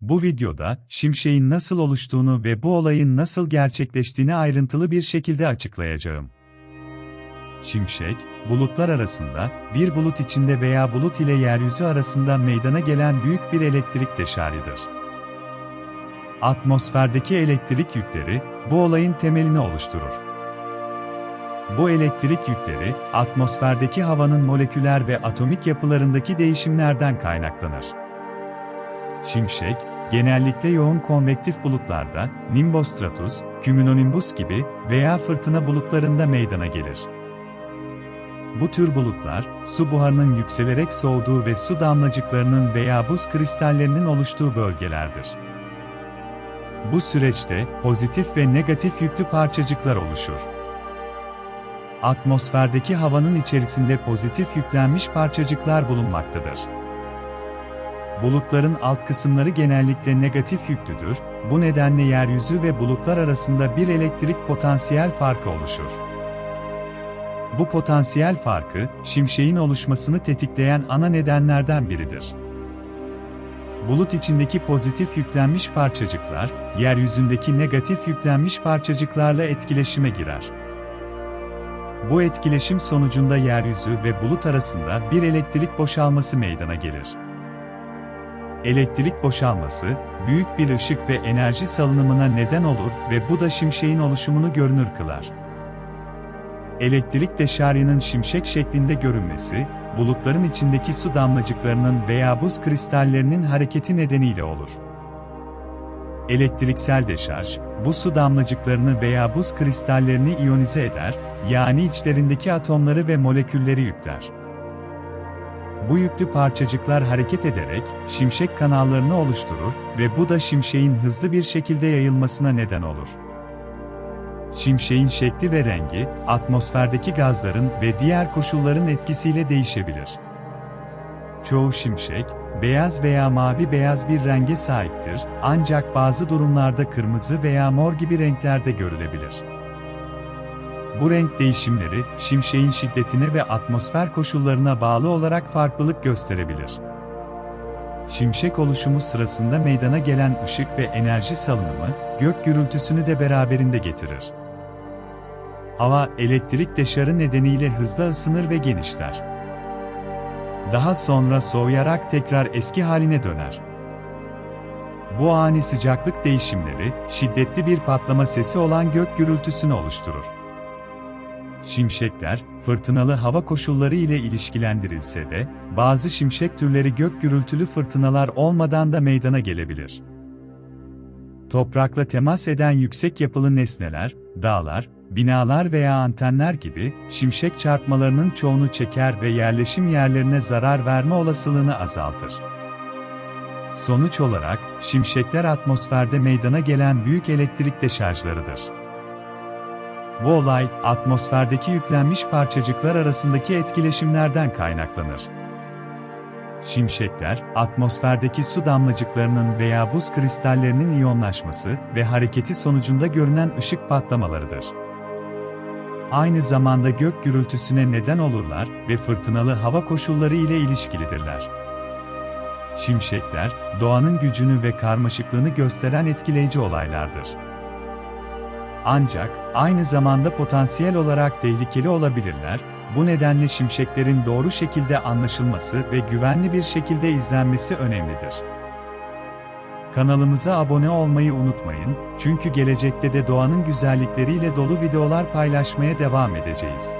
Bu videoda, şimşeğin nasıl oluştuğunu ve bu olayın nasıl gerçekleştiğini ayrıntılı bir şekilde açıklayacağım. Şimşek, bulutlar arasında, bir bulut içinde veya bulut ile yeryüzü arasında meydana gelen büyük bir elektrik deşaridir. Atmosferdeki elektrik yükleri, bu olayın temelini oluşturur. Bu elektrik yükleri, atmosferdeki havanın moleküler ve atomik yapılarındaki değişimlerden kaynaklanır. Şimşek, genellikle yoğun konvektif bulutlarda, nimbostratus, cumulonimbus gibi veya fırtına bulutlarında meydana gelir. Bu tür bulutlar, su buharının yükselerek soğuduğu ve su damlacıklarının veya buz kristallerinin oluştuğu bölgelerdir. Bu süreçte pozitif ve negatif yüklü parçacıklar oluşur. Atmosferdeki havanın içerisinde pozitif yüklenmiş parçacıklar bulunmaktadır. Bulutların alt kısımları genellikle negatif yüklüdür, bu nedenle yeryüzü ve bulutlar arasında bir elektrik potansiyel farkı oluşur. Bu potansiyel farkı, şimşeğin oluşmasını tetikleyen ana nedenlerden biridir. Bulut içindeki pozitif yüklenmiş parçacıklar, yeryüzündeki negatif yüklenmiş parçacıklarla etkileşime girer. Bu etkileşim sonucunda yeryüzü ve bulut arasında bir elektrik boşalması meydana gelir. Elektrik boşalması, büyük bir ışık ve enerji salınımına neden olur ve bu da şimşeğin oluşumunu görünür kılar. Elektrik deşaryanın şimşek şeklinde görünmesi, bulutların içindeki su damlacıklarının veya buz kristallerinin hareketi nedeniyle olur. Elektriksel deşarj, bu su damlacıklarını veya buz kristallerini iyonize eder, yani içlerindeki atomları ve molekülleri yükler. Bu yüklü parçacıklar hareket ederek şimşek kanallarını oluşturur ve bu da şimşeğin hızlı bir şekilde yayılmasına neden olur. Şimşeğin şekli ve rengi, atmosferdeki gazların ve diğer koşulların etkisiyle değişebilir. Çoğu şimşek, beyaz veya mavi beyaz bir renge sahiptir, ancak bazı durumlarda kırmızı veya mor gibi renklerde görülebilir. Bu renk değişimleri, şimşeğin şiddetine ve atmosfer koşullarına bağlı olarak farklılık gösterebilir. Şimşek oluşumu sırasında meydana gelen ışık ve enerji salınımı, gök gürültüsünü de beraberinde getirir. Hava, elektrik deşarı nedeniyle hızla ısınır ve genişler. Daha sonra soğuyarak tekrar eski haline döner. Bu ani sıcaklık değişimleri, şiddetli bir patlama sesi olan gök gürültüsünü oluşturur. Şimşekler, fırtınalı hava koşulları ile ilişkilendirilse de, bazı şimşek türleri gök gürültülü fırtınalar olmadan da meydana gelebilir. Toprakla temas eden yüksek yapılı nesneler, dağlar, binalar veya antenler gibi, şimşek çarpmalarının çoğunu çeker ve yerleşim yerlerine zarar verme olasılığını azaltır. Sonuç olarak, şimşekler atmosferde meydana gelen büyük elektrik deşarjlarıdır. Bu olay, atmosferdeki yüklenmiş parçacıklar arasındaki etkileşimlerden kaynaklanır. Şimşekler, atmosferdeki su damlacıklarının veya buz kristallerinin iyonlaşması ve hareketi sonucunda görünen ışık patlamalarıdır. Aynı zamanda gök gürültüsüne neden olurlar ve fırtınalı hava koşulları ile ilişkilidirler. Şimşekler, doğanın gücünü ve karmaşıklığını gösteren etkileyici olaylardır. Ancak, aynı zamanda potansiyel olarak tehlikeli olabilirler, bu nedenle şimşeklerin doğru şekilde anlaşılması ve güvenli bir şekilde izlenmesi önemlidir. Kanalımıza abone olmayı unutmayın, çünkü gelecekte de doğanın güzellikleriyle dolu videolar paylaşmaya devam edeceğiz.